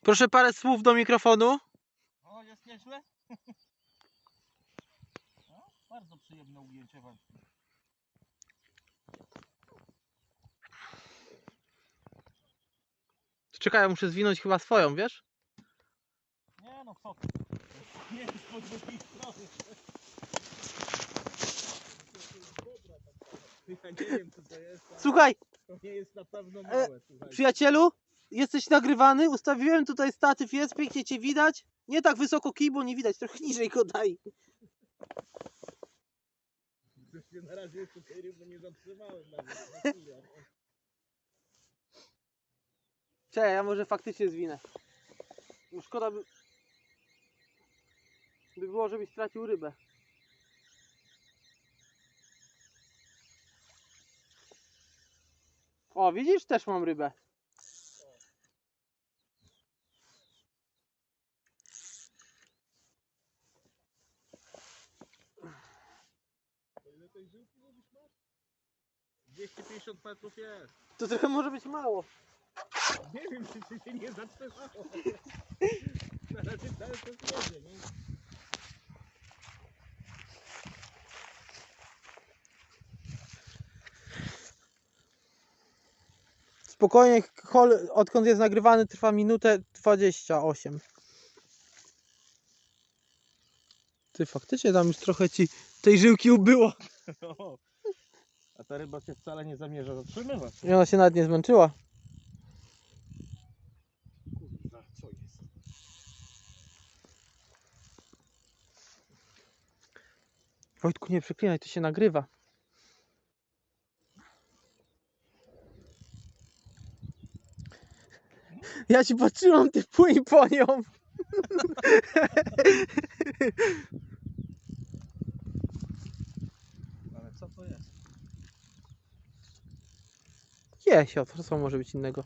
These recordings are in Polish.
Proszę parę słów do mikrofonu. O, jest nieźle? No, bardzo przyjemne ujęcie wędki. Czekaj, ja muszę zwinąć chyba swoją, wiesz? Nie no, co ty? Nie jest po drugiej stronie. Ja nie wiem co to jest, ale Słuchaj, to nie jest na pewno małe, słuchaj. przyjacielu, jesteś nagrywany, ustawiłem tutaj statyw, jest, pięknie cię widać. Nie tak wysoko kij, bo nie widać, trochę niżej go daj. Się na razie tej ryby nie zatrzymałem na ja może faktycznie zwinę. No szkoda by... by było, żebyś stracił rybę. O, widzisz? Też mam rybę. Tej żyłki mówisz masz? 250 metrów jest. To trochę może być mało. Nie wiem, czy się- się nie zatrzymało. Na razie cały czas jedzie, nie? Spokojnie, hol, odkąd jest nagrywany, trwa minutę 28. Ty faktycznie tam już trochę ci tej żyłki ubyło. A ta ryba się wcale nie zamierza zatrzymywać. I ona się nawet nie zmęczyła. Kurwa, co jest? Wojtku, nie przeklinaj, to się nagrywa. Ja ci patrzyłam, ty płyń po nią. Ale co to jest? Jesio, to co może być innego?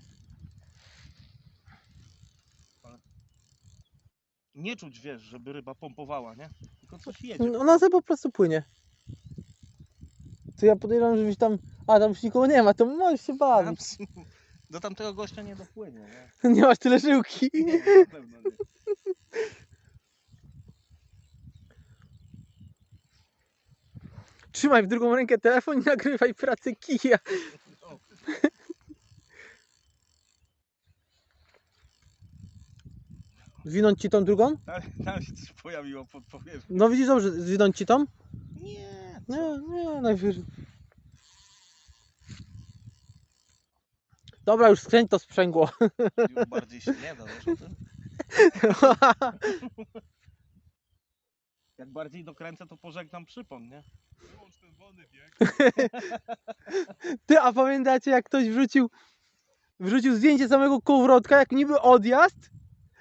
Nie czuć, wiesz, żeby ryba pompowała, nie? Tylko coś jedzie. Ona sobie po prostu płynie. To ja podejrzewam, żebyś tam... A, tam już nikogo nie ma, to możesz się bawić. Do tamtego gościa nie dopłynie, nie? Nie masz tyle żyłki. Nie, na pewno nie. Trzymaj w drugą rękę telefon i nagrywaj pracę kija. Zwinąć ci tą drugą? Tam, tam się coś pojawiło pod powierzchnią. No widzisz dobrze, zwinąć ci tą? Nie, Nie, nie, najwyżej. Dobra, już skręć to sprzęgło. już bardziej się nie da, wiesz o tym? Jak bardziej dokręcę, to pożegnam przypon, nie? Wyłącz ten wolny bieg. Ty, a pamiętacie jak ktoś wrzucił wrzucił zdjęcie samego kołowrotka, jak niby odjazd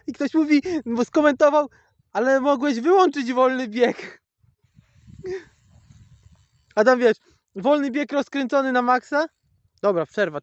i ktoś mówi, bo skomentował, ale mogłeś wyłączyć wolny bieg. A tam wiesz, wolny bieg rozkręcony na maksa? Dobra, przerwa.